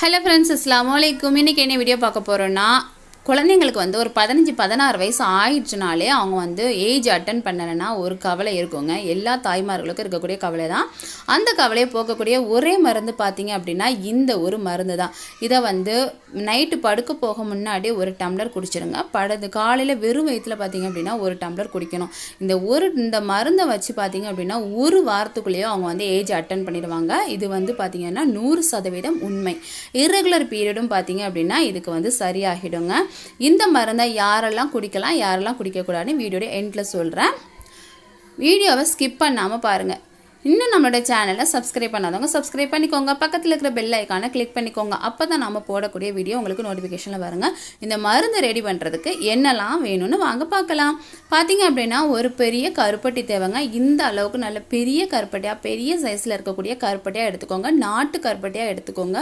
Hello friends அஸ்லாம் வலைக்கும் இன்றைக்கி என்ன வீடியோ பார்க்க போகிறோன்னா குழந்தைங்களுக்கு வந்து ஒரு பதினஞ்சு பதினாறு வயசு ஆயிடுச்சுனாலே அவங்க வந்து ஏஜ் அட்டன் பண்ணலைன்னா ஒரு கவலை இருக்குங்க. எல்லா தாய்மார்களுக்கும் இருக்கக்கூடிய கவலை தான் அந்த கவலையை போக்கக்கூடிய ஒரே மருந்து பார்த்தீங்க அப்படின்னா இந்த ஒரு மருந்து தான் இதை வந்து நைட்டு படுக்க போக முன்னாடி ஒரு டம்ளர் குடிச்சிருங்க. படுது காலையில் வெறும் வயிற்றில் பார்த்தீங்க அப்படின்னா ஒரு டம்ளர் குடிக்கணும். இந்த ஒரு இந்த மருந்தை வச்சு பார்த்தீங்க அப்படின்னா ஒரு வாரத்துக்குள்ளேயே அவங்க வந்து ஏஜ் அட்டன் பண்ணிடுவாங்க. இது வந்து பார்த்தீங்கன்னா நூறு சதவீதம் உண்மை. இர்ரெகுலர் பீரியடும் பார்த்தீங்க அப்படின்னா இதுக்கு வந்து சரியாகிடுங்க. இந்த மருந்தை யாரெல்லாம் குடிக்கலாம் யாரெல்லாம் குடிக்கக்கூடாதுன்னு வீடியோட எண்டில் சொல்கிறேன் வீடியோவை ஸ்கிப் பண்ணாமல் பாருங்கள் இன்னும் நம்மளோட சேனலை சப்ஸ்கிரைப் பண்ணாதவங்க சப்ஸ்கிரைப் பண்ணிக்கோங்க. பக்கத்தில் இருக்கிற பெல் ஐக்கானை கிளிக் பண்ணிக்கோங்க. அப்போ தான் நம்ம போடக்கூடிய வீடியோ உங்களுக்கு நோட்டிஃபிகேஷனில் வருங்க. இந்த மருந்து ரெடி பண்ணுறதுக்கு என்னெல்லாம் வேணும்னு வாங்க பார்க்கலாம். பார்த்தீங்க அப்படின்னா ஒரு பெரிய கருப்பட்டி தேவைங்க. இந்த அளவுக்கு நல்ல பெரிய கருப்பட்டியாக பெரிய சைஸில் இருக்கக்கூடிய கருப்பட்டியாக எடுத்துக்கோங்க. நாட்டு கருப்பட்டியாக எடுத்துக்கோங்க.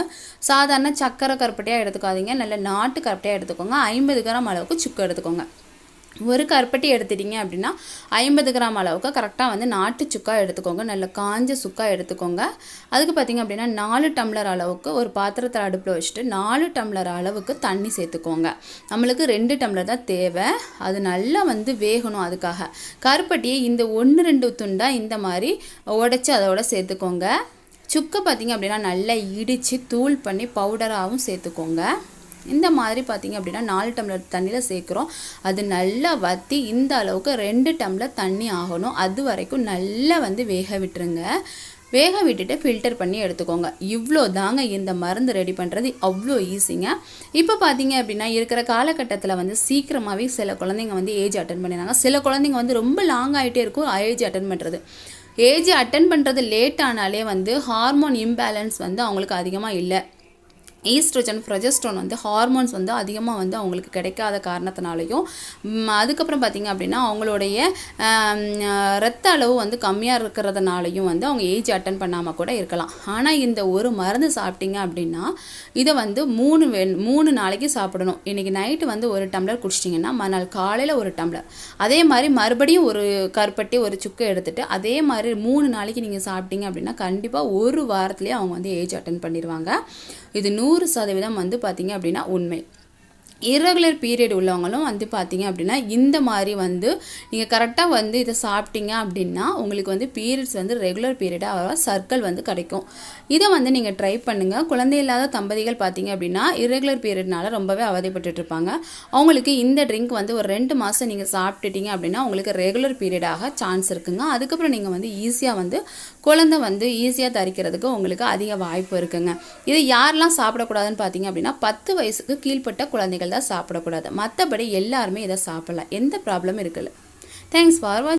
சாதாரண சக்கரை கருப்பட்டியாக எடுத்துக்காதீங்க. நல்ல நாட்டு கருப்பட்டியாக எடுத்துக்கோங்க. ஐம்பது கிராம் அளவுக்கு சுக்கு எடுத்துக்கோங்க. ஒரு கருப்பட்டி எடுத்துட்டீங்க அப்படின்னா ஐம்பது கிராம் அளவுக்கு கரெக்டாக வந்து நாட்டு சுக்கா எடுத்துக்கோங்க. நல்ல காஞ்ச சுக்கா எடுத்துக்கோங்க. அதுக்கு பார்த்திங்க அப்படின்னா நாலு டம்ளர் அளவுக்கு ஒரு பாத்திரத்தில் அடுப்பில் வச்சுட்டு நாலு டம்ளர் அளவுக்கு தண்ணி சேர்த்துக்கோங்க. நம்மளுக்கு ரெண்டு டம்ளர் தான் தேவை. அது நல்லா வந்து வேகணும் அதுக்காக. கருப்பட்டியை இந்த ஒன்று ரெண்டு துண்டாக இந்த மாதிரி உடச்சி அதோட சேர்த்துக்கோங்க. சுக்கை பார்த்திங்க அப்படின்னா நல்லா இடித்து தூள் பண்ணி பவுடராகவும் சேர்த்துக்கோங்க. இந்த மாதிரி பார்த்திங்க அப்படின்னா நாலு டம்ளர் தண்ணியில் சேர்க்குறோம். அது நல்லா வற்றி இந்த அளவுக்கு ரெண்டு டம்ளர் தண்ணி ஆகணும். அது வரைக்கும் நல்லா வந்து வேக விட்டுருங்க. வேக விட்டுட்டு ஃபில்டர் பண்ணி எடுத்துக்கோங்க. இவ்வளோ தாங்க இந்த மருந்து ரெடி பண்ணுறது அவ்வளோ ஈஸிங்க இப்போ பார்த்தீங்க அப்படின்னா இருக்கிற காலகட்டத்தில் வந்து சீக்கிரமாகவே சில குழந்தைங்க வந்து ஏஜ் அட்டன் பண்ணிடுறாங்க. சில குழந்தைங்க வந்து ரொம்ப லாங் ஆகிட்டே இருக்கும். ஏஜ் அட்டன் பண்ணுறது ஏஜ் அட்டன் பண்ணுறது லேட் ஆனாலே வந்து ஹார்மோன் இம்பேலன்ஸ் வந்து அவங்களுக்கு அதிகமாக இல்லை. ஈஸ்ட்ரஜன் ப்ரொஜெஸ்ட்ரோன் வந்து ஹார்மோன்ஸ் வந்து அதிகமாக வந்து அவங்களுக்கு கிடைக்காத காரணத்தினாலையும் அதுக்கப்புறம் பார்த்திங்க அப்படின்னா அவங்களுடைய ரத்த அளவு வந்து கம்மியாக இருக்கிறதுனாலையும் வந்து அவங்க ஏஜ் அட்டன் பண்ணாமல் கூட இருக்கலாம். ஆனால் இந்த ஒரு மருந்து சாப்பிட்டீங்க அப்படின்னா இதை வந்து மூணு வே மூணு நாளைக்கு சாப்பிடணும். இன்றைக்கி நைட்டு வந்து ஒரு டம்ளர் குடிச்சிட்டிங்கன்னா மறுநாள் காலையில் ஒரு டம்ளர் அதே மாதிரி மறுபடியும் ஒரு கருப்பட்டி ஒரு சுக்கு எடுத்துகிட்டு அதே மாதிரி மூணு நாளைக்கு நீங்கள் சாப்பிட்டீங்க அப்படின்னா கண்டிப்பாக ஒரு வாரத்துலேயே அவங்க வந்து ஏஜ் அட்டன் பண்ணிடுவாங்க. இது நூறு நூறு சதவீதம் வந்து பார்த்திங்க அப்படின்னா உண்மை. இரகுலர் பீரியட் உள்ளவங்களும் வந்து பார்த்தீங்க அப்படின்னா இந்த மாதிரி வந்து நீங்கள் கரெக்டாக வந்து இதை சாப்பிட்டீங்க அப்படின்னா உங்களுக்கு வந்து பீரியட்ஸ் வந்து ரெகுலர் பீரியடாக சர்க்கிள் வந்து கிடைக்கும். இதை வந்து நீங்கள் ட்ரை பண்ணுங்கள் குழந்தை இல்லாத தம்பதிகள் பார்த்தீங்க அப்படின்னா இரகுலர் பீரியட்னால ரொம்பவே அவதிப்பட்டு இருப்பாங்க அவங்களுக்கு இந்த ட்ரிங்க் வந்து ஒரு ரெண்டு மாதம் நீங்கள் சாப்பிட்டுட்டீங்க அப்படின்னா உங்களுக்கு ரெகுலர் பீரியடாக சான்ஸ் இருக்குங்க. அதுக்கப்புறம் நீங்கள் வந்து ஈஸியாக வந்து குழந்தை வந்து ஈஸியாக தரிக்கிறதுக்கு உங்களுக்கு அதிக வாய்ப்பு இருக்குங்க. இதை யாரெல்லாம் சாப்பிடக்கூடாதுன்னு பார்த்தீங்க அப்படின்னா பத்து வயசுக்கு கீழ்ப்பட்ட குழந்தைகள் தான் சாப்பிடக்கூடாது. மற்றபடி எல்லாருமே இதை சாப்பிடலாம். எந்த ப்ராப்ளமும் இருக்குல்ல தேங்க்ஸ் ஃபார் வாட்ச்